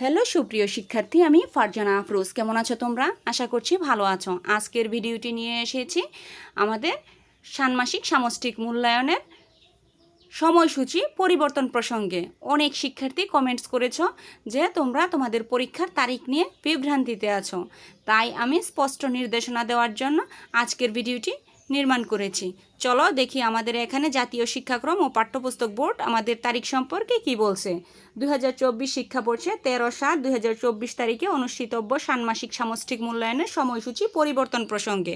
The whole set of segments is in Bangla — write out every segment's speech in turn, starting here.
হ্যালো, সুপ্রিয় শিক্ষার্থী, আমি ফারজানা আফরোজ। কেমন আছো তোমরা? আশা করছি ভালো আছো। আজকের ভিডিওটি নিয়ে এসেছি আমাদের ষান্মাসিক সামষ্টিক মূল্যায়নের সময়সূচি পরিবর্তন প্রসঙ্গে। অনেক শিক্ষার্থী কমেন্টস করেছ যে তোমরা তোমাদের পরীক্ষার তারিখ নিয়ে বিভ্রান্তিতে আছো। তাই আমি স্পষ্ট নির্দেশনা দেওয়ার জন্য আজকের ভিডিওটি নির্মাণ করেছি। চলো দেখি আমাদের এখানে জাতীয় শিক্ষাক্রম ও পাঠ্যপুস্তক বোর্ড আমাদের তারিখ সম্পর্কে কি বলছে। দুই শিক্ষাবর্ষে তেরো সাত দুই তারিখে অনুষ্ঠিতব্য ষান্মাসিক সামষ্টিক মূল্যায়নের সময়সূচি পরিবর্তন প্রসঙ্গে।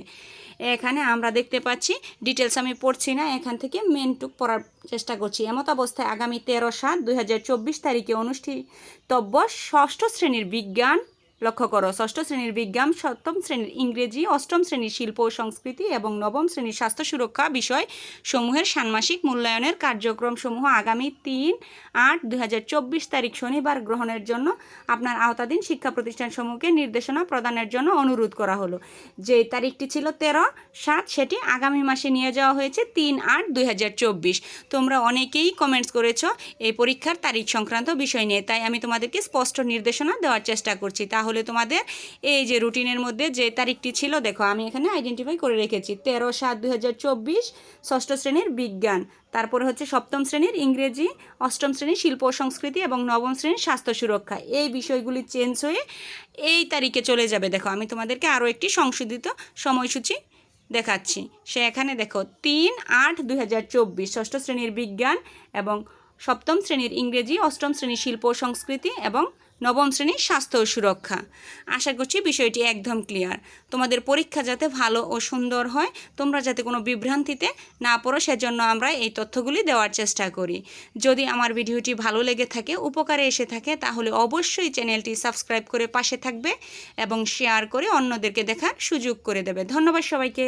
এখানে আমরা দেখতে পাচ্ছি ডিটেলস আমি পড়ছি না, এখান থেকে মেনটুক পড়ার চেষ্টা করছি। এমত অবস্থায় আগামী তেরো সাত দুই তারিখে অনুষ্ঠিতব্য ষষ্ঠ শ্রেণির বিজ্ঞান লক্ষ্য করো, ষষ্ঠ শ্রেণির বিজ্ঞান, সপ্তম শ্রেণির ইংরেজি, অষ্টম শ্রেণির শিল্প ও সংস্কৃতি এবং নবম শ্রেণির স্বাস্থ্য সুরক্ষা বিষয় সমূহের ষান্মাসিক মূল্যায়নের কার্যক্রম সমূহ আগামী তিন আট দুই তারিখ শনিবার গ্রহণের জন্য আপনার আওতাধীন শিক্ষা প্রতিষ্ঠানসমূহকে নির্দেশনা প্রদানের জন্য অনুরোধ করা হলো। যে তারিখটি ছিল তেরো সাত, সেটি আগামী মাসে নিয়ে যাওয়া হয়েছে তিন আট দুই তোমরা অনেকেই কমেন্টস করেছ এই পরীক্ষার তারিখ সংক্রান্ত বিষয় নিয়ে, তাই আমি তোমাদেরকে স্পষ্ট নির্দেশনা দেওয়ার চেষ্টা করছি। তাহলে তোমাদের এই যে রুটিনের মধ্যে যে তারিখটি ছিল, দেখো আমি এখানে আইডেন্টিফাই করে রেখেছি, তেরো সাত দুই ষষ্ঠ শ্রেণির বিজ্ঞান, তারপরে হচ্ছে সপ্তম শ্রেণির ইংরেজি, অষ্টম শ্রেণির শিল্প সংস্কৃতি এবং নবম শ্রেণির স্বাস্থ্য সুরক্ষা, এই বিষয়গুলি চেঞ্জ হয়ে এই তারিখে চলে যাবে। দেখো আমি তোমাদেরকে আরও একটি সংশোধিত সময়সূচি দেখাচ্ছি, সে এখানে দেখো তিন আট দুই হাজার চব্বিশ ষষ্ঠ শ্রেণির বিজ্ঞান এবং সপ্তম শ্রেণির ইংরেজি, অষ্টম শ্রেণির শিল্প, সংস্কৃতি এবং নবম শ্রেণির স্বাস্থ্য ও সুরক্ষা। আশা করছি বিষয়টি একদম ক্লিয়ার তোমাদের পরীক্ষা যাতে ভালো ও সুন্দর হয়, তোমরা যাতে কোনো বিভ্রান্তিতে না পড়ো, সেজন্য আমরা এই তথ্যগুলি দেওয়ার চেষ্টা করি। যদি আমার ভিডিওটি ভালো লেগে থাকে, উপকারে এসে থাকে, তাহলে অবশ্যই চ্যানেলটি সাবস্ক্রাইব করে পাশে থাকবে এবং শেয়ার করে অন্যদেরকে দেখার সুযোগ করে দেবে। ধন্যবাদ সবাইকে।